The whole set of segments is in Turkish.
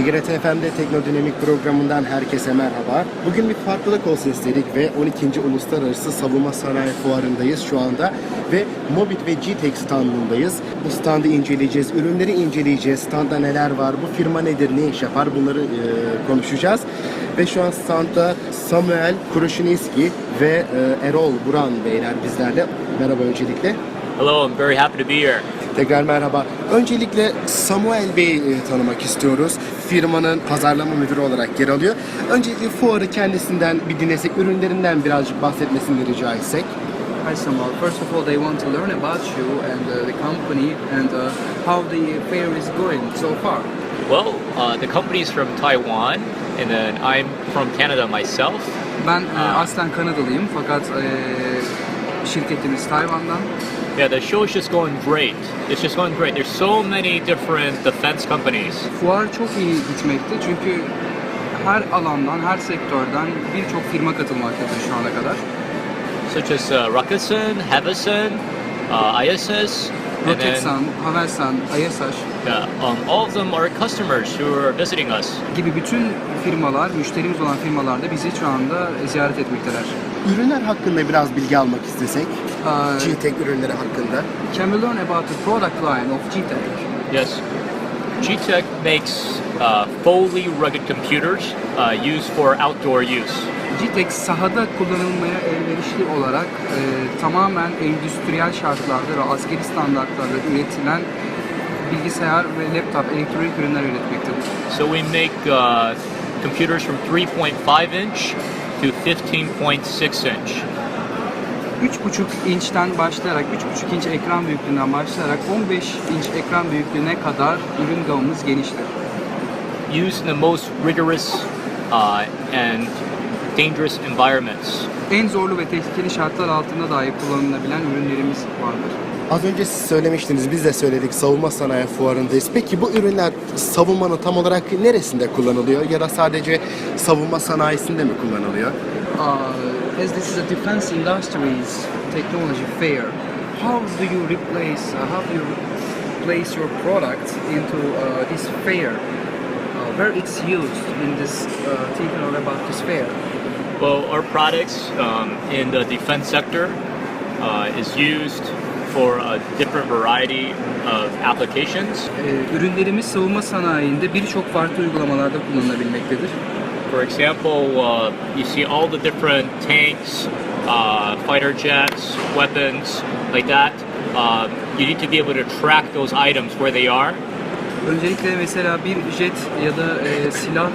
TGRT FM'de Teknodinamik programından herkese merhaba. Bugün bir farklılık olsun istedik ve 12. Uluslararası Savunma Sanayi Fuarı'ndayız şu anda ve Mobit ve GTEC standındayız. Bu standı inceleyeceğiz, ürünleri inceleyeceğiz, standa neler var, bu firma nedir, ne iş yapar bunları e, konuşacağız. Ve şu an standta Samuel Kuruşiniski ve e, Erol Buran beyler bizlerle. Merhaba öncelikle. Hello, I'm very happy to be here. Tekrar merhaba. Öncelikle Samuel Bey'i e, tanımak istiyoruz. Firmanın pazarlama müdürü olarak yer alıyor. Öncelikle fuarı kendisinden bir dinlesek, ürünlerinden birazcık bahsetmesini rica etsek. Hi Samal. First of all, they want to learn about you and uh, the company and uh, how the fair is going so far. Well, uh, the company's from Taiwan, and then I'm from Canada myself. Ben e, Aa. aslen Kanadalıyım fakat e, şirketimiz Tayvan'dan. Yeah, the show is just going great. It's just going great. There's so many different defense companies. Fuar çok iyi gitmekte çünkü her alandan, her sektörden birçok firma katılmaktadır şu ana kadar. such as uh, Rakuten, Havison, uh, ISS, and then Roketsan, Havelsan, ISH um, all of them are customers who are visiting us. gibi bütün firmalar, müşterimiz olan firmalar da bizi şu anda ziyaret etmekteler. Ürünler hakkında biraz bilgi almak istesek. Uh, GTEC ürünleri hakkında. can we learn about the product line of GTEC? Yes, GTEC makes uh, fully rugged computers uh, used for outdoor use. GTEC sahada kullanılmaya elverişli olarak e, tamamen endüstriyel şartlarda ve askeri standartlarda üretilen bilgisayar ve laptop elektronik ürünler üretmektedir. So we make uh, computers from 3.5 inch to 15.6 inch. 3.5 inçten başlayarak, 3.5 inç ekran büyüklüğünden başlayarak 15 inç ekran büyüklüğüne kadar ürün gamımız geniştir. Used in the most rigorous uh, and dangerous environments. En zorlu ve tehlikeli şartlar altında dahi kullanılabilen ürünlerimiz vardır. Az önce siz söylemiştiniz, biz de söyledik savunma sanayi fuarındayız. Peki bu ürünler savunmanın tam olarak neresinde kullanılıyor ya da sadece savunma sanayisinde mi kullanılıyor? Uh, as this is a defense industries technology fair, how do you replace, uh, how do you place your product into uh, this fair? Uh, where it's used in this, uh, thinking about this fair? Well, our products um, in the defense sector uh, is used for a different variety of applications. Ee, ürünlerimiz savunma sanayinde birçok farklı uygulamalarda kullanılabilmektedir. For example, uh, you see all the different tanks, uh, fighter jets, weapons, like that. Um, you need to be able to track those items where they are. Öncelikle mesela bir jet ya da e, silah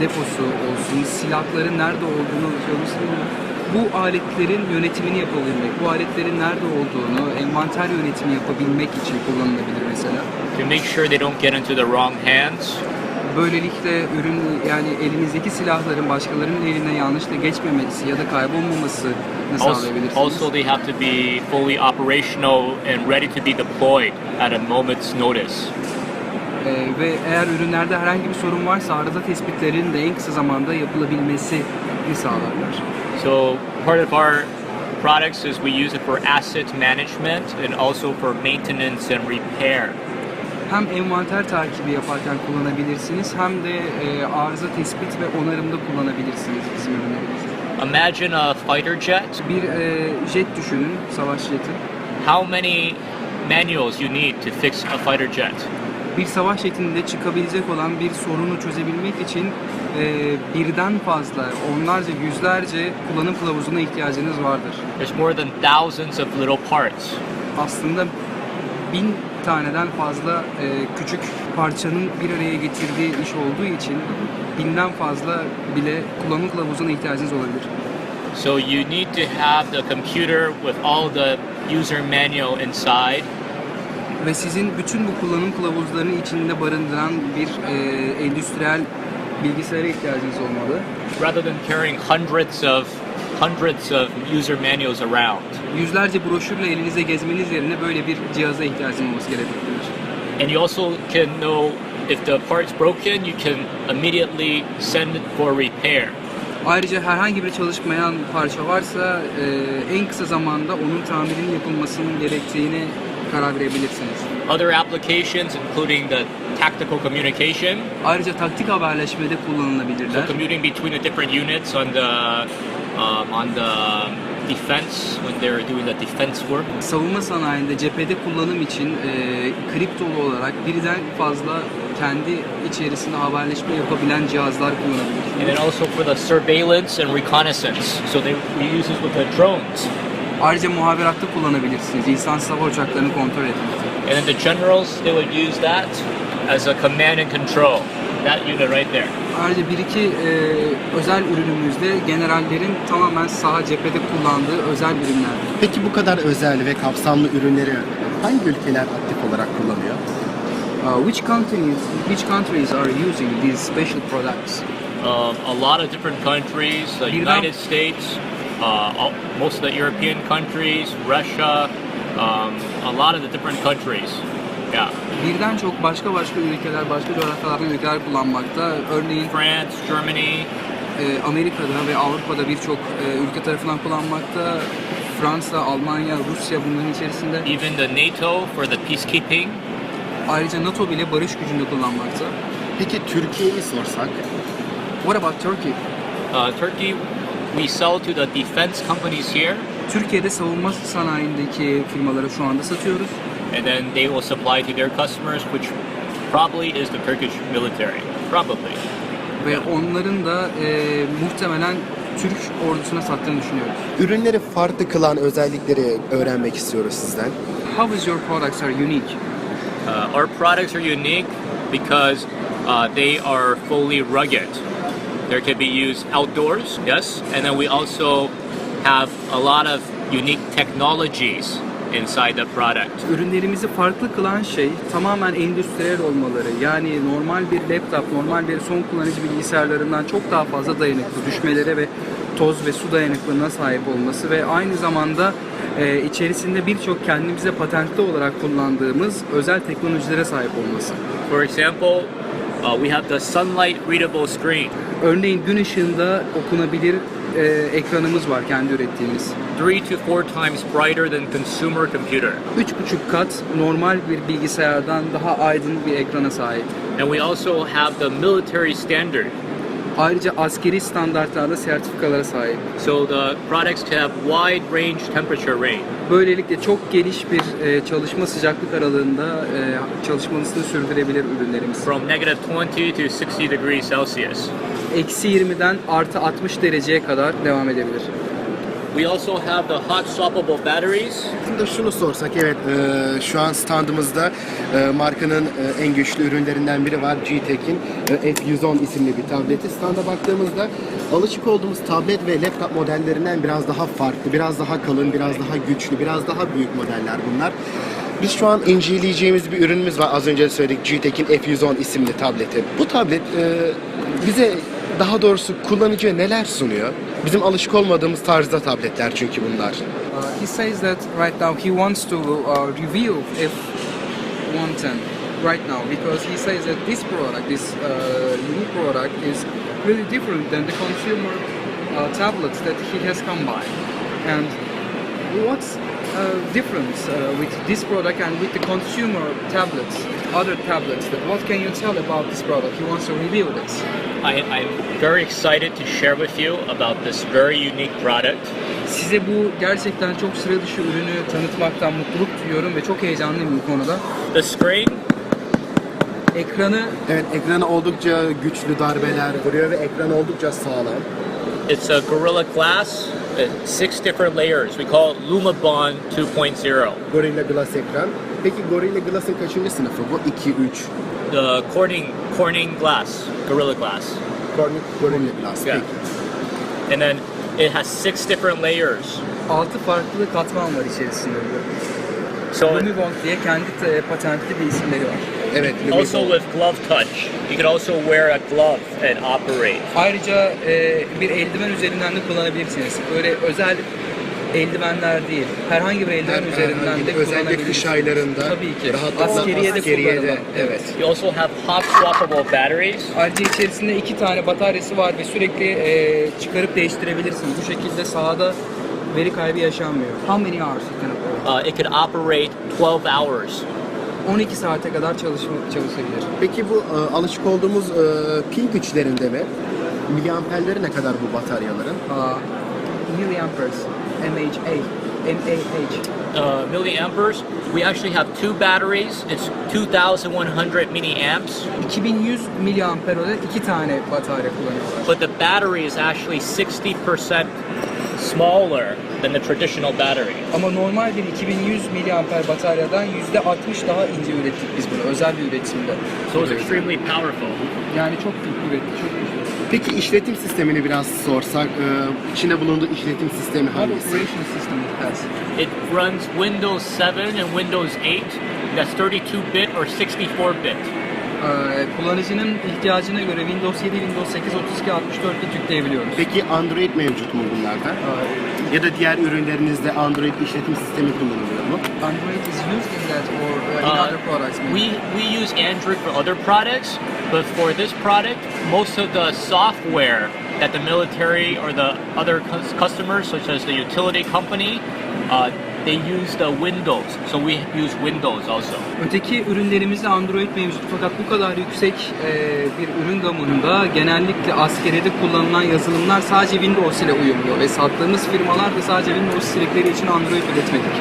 deposu olsun, silahların nerede olduğunu söylesin. Bu aletlerin yönetimini yapabilmek, bu aletlerin nerede olduğunu, envanter yönetimi yapabilmek için kullanılabilir mesela. to make sure they don't get into the wrong hands. Böylelikle ürün yani elinizdeki silahların başkalarının eline yanlışlıkla geçmemesi ya da kaybolmamasını sağlayabilirsiniz. also, they have to be fully operational and ready to be deployed at a moment's notice. Ee, ve eğer ürünlerde herhangi bir sorun varsa arıza tespitlerinin de en kısa zamanda yapılabilmesini sağlarlar. So, part of our products is we use it for asset management and also for maintenance and repair. Hem envanter takibi yaparken kullanabilirsiniz hem de e, arıza tespit ve onarımda kullanabilirsiniz bizim ürünlerimizi. Imagine a fighter jet. Bir e, jet düşünün, savaş jeti. How many manuals you need to fix a fighter jet? Bir savaş jetinde çıkabilecek olan bir sorunu çözebilmek için e, birden fazla, onlarca, yüzlerce kullanım kılavuzuna ihtiyacınız vardır. There's more than thousands of little parts. Aslında bin taneden fazla e, küçük parçanın bir araya getirdiği iş olduğu için binden fazla bile kullanım kılavuzuna ihtiyacınız olabilir. So you need to have the computer with all the user manual inside Ve sizin bütün bu kullanım kılavuzlarını içinde barındıran bir e, endüstriyel bilgisayara ihtiyacınız olmalı. rather than carrying hundreds of hundreds of user manuals around. Yüzlerce broşürle elinize gezmeniz yerine böyle bir cihaza ihtiyacınız olması gerekmektedir. And you also can know if the part's broken, you can immediately send it for repair. Ayrıca herhangi bir çalışmayan parça varsa e, en kısa zamanda onun tamirinin yapılmasının gerektiğini karar verebilirsiniz. Other applications, including the tactical communication, Ayrıca taktik haberleşmede kullanılabilirler. so commuting between the different units on the um, on the defense when they're doing the defense work. Savunma sanayinde cephede kullanım için e, kriptolu olarak birden fazla kendi içerisinde haberleşme yapabilen cihazlar kullanabilir. And then also for the surveillance and reconnaissance. So they we use this with the drones. Ayrıca muhaberatta kullanabilirsiniz. İnsansız hava uçaklarını kontrol etmek. And then the generals, they would use that as a command and control. That unit right there. Ayrıca bir iki e, özel ürünümüzde generallerin tamamen saha cephede kullandığı özel ürünler. Peki bu kadar özel ve kapsamlı ürünleri hangi ülkeler aktif olarak kullanıyor? Uh, which countries which countries are using these special products? Um, a lot of different countries, the Birden- United States, all, most of the European countries, Russia, um, a lot of the different countries. Yeah, Birden çok başka başka ülkeler, başka coğrafyalardan ülkeler kullanmakta. Örneğin France, Germany, e, Amerika'da ve Avrupa'da birçok e, ülke tarafından kullanmakta. Fransa, Almanya, Rusya bunların içerisinde. even the NATO for the peacekeeping. Ayrıca NATO bile barış gücünde kullanmakta. Peki Türkiye'yi sorsak? What about Turkey? Uh, Turkey, we sell to the defense companies here, Türkiye'de savunma sanayindeki firmalara şu anda satıyoruz. and then they will supply to their customers, which probably is the Turkish military. Probably. Ve onların da e, muhtemelen Türk ordusuna sattığını düşünüyoruz. Ürünleri farklı kılan özellikleri öğrenmek istiyoruz sizden. How is your products are unique? Uh, our products are unique because uh, they are fully rugged. They can be used outdoors, yes, and then we also have a lot of unique technologies inside the product. Ürünlerimizi farklı kılan şey tamamen endüstriyel olmaları. Yani normal bir laptop, normal bir son kullanıcı bilgisayarlarından çok daha fazla dayanıklı düşmelere ve toz ve su dayanıklılığına sahip olması ve aynı zamanda e, içerisinde birçok kendimize patentli olarak kullandığımız özel teknolojilere sahip olması. For example, uh, we have the sunlight readable screen, Örneğin gün ışığında okunabilir e, ekranımız var kendi ürettiğimiz. three to four times brighter than consumer computer, 3,5 kat normal bir bilgisayardan daha aydın bir ekrana sahip. and we also have the military standard. Ayrıca askeri standartlarda sertifikalara sahip. So the products have wide range temperature range. Böylelikle çok geniş bir e, çalışma sıcaklık aralığında e, çalışmasını sürdürebilir ürünlerimiz. from negative 20 to 60 degrees Celsius. Eksi 20'den artı 60 dereceye kadar devam edebilir. We also have the hot swappable batteries. Aslında şunu sorsak, evet e, şu an standımızda e, markanın e, en güçlü ürünlerinden biri var. G-Tech'in e, F110 isimli bir tableti. Standa baktığımızda alışık olduğumuz tablet ve laptop modellerinden biraz daha farklı, biraz daha kalın, biraz daha güçlü, biraz daha büyük modeller bunlar. Biz şu an inceleyeceğimiz bir ürünümüz var. Az önce söyledik G-Tech'in F110 isimli tableti. Bu tablet e, bize daha doğrusu kullanıcıya neler sunuyor? Bizim alışık olmadığımız tarzda tabletler çünkü bunlar. Uh, he says that right now he wants to uh, review F110 right now because he says that this product, this uh, unique product, is really different than the consumer uh, tablets that he has come by. And what's uh, difference with this product and with the consumer tablets, other tablets? That what can you tell about this product? He wants to review this. I, I'm very excited to share with you about this very unique product. Size bu gerçekten çok sıra dışı ürünü tanıtmaktan mutluluk duyuyorum ve çok heyecanlıyım bu konuda. The screen, Ekranı Evet ekranı oldukça güçlü darbeler vuruyor ve ekran oldukça sağlam. it's a Gorilla Glass, uh, six different layers. We call it LumaBond 2.0. Gorilla Glass ekran. Peki Gorilla Glass'ın kaçıncı sınıfı bu? 2, 3. The Corning Corning Glass, Gorilla Glass. Gorilla, Gorilla Glass. Yeah. Peki. And then it has six different layers. altı farklı katman var içerisinde. So Lumibond diye kendi patentli bir isimleri var. Evet. also with glove touch. You can also wear a glove and operate. Ayrıca e, bir eldiven üzerinden de kullanabilirsiniz. Böyle özel eldivenler değil. Herhangi bir eldiven Her- üzerinden herhangi de özellikle kış aylarında Tabii ki. rahatlıkla Askeriye de askeriyede, kullanılan. evet. You also have hot swappable batteries. Ayrıca içerisinde iki tane bataryası var ve sürekli e, çıkarıp değiştirebilirsiniz. Bu şekilde sahada veri kaybı yaşanmıyor. How many hours can operate? Uh, it could operate 12 hours. 12 saate kadar çalışma, çalışabilir. Peki bu e, alışık olduğumuz e, pil güçlerinde mi? Miliamperleri ne kadar bu bataryaların? Uh, milliamperes, MHA, MAH. Uh, milliamperes, we actually have two batteries. It's 2,100 milliamps, 2100 miliampere iki tane batarya kullanıyorlar. but the battery is actually 60% smaller than the traditional battery. Ama normal bir 2100 miliamper bataryadan %60 daha ince ürettik biz bunu özel bir üretimde. So it's extremely powerful. Yani çok büyük ürettik, çok güçlü. Peki işletim sistemini biraz sorsak, e, içinde bulunduğu işletim sistemi hangisi? operation system it has? It runs Windows 7 and Windows 8. That's 32-bit or 64-bit. Ee, kullanıcının ihtiyacına göre Windows 7, Windows 8, 32, 64 bit yükleyebiliyoruz. Peki Android mevcut mu bunlarda? Ya da diğer ürünlerinizde Android işletim sistemi kullanılıyor mu? Android is used in that or uh, in Uh, other products? maybe? We we use Android for other products, but for this product, most of the software that the military or the other cus- customers, such as the utility company, uh, they use the Windows. So we use Windows also. Öteki ürünlerimizde Android mevcut fakat bu kadar yüksek e, bir ürün gamında genellikle askeriyede kullanılan yazılımlar sadece Windows ile uyumluyor ve sattığımız firmalar da sadece Windows istedikleri için Android üretmedik.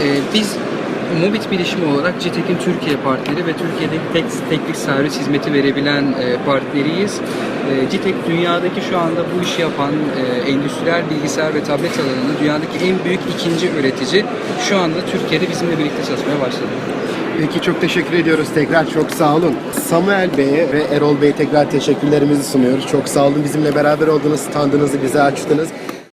E, biz Mobit bilişimi olarak GTEK'in Türkiye partneri ve Türkiye'deki tek teknik servis hizmeti verebilen e, partneriyiz. E, GTEK dünyadaki şu anda bu işi yapan e, endüstriyel bilgisayar ve tablet alanında dünyadaki en büyük ikinci üretici. Şu anda Türkiye'de bizimle birlikte çalışmaya başladı. Peki çok teşekkür ediyoruz tekrar. Çok sağ olun. Samuel Bey'e ve Erol Bey'e tekrar teşekkürlerimizi sunuyoruz. Çok sağ olun. Bizimle beraber oldunuz. Standınızı bize açtınız.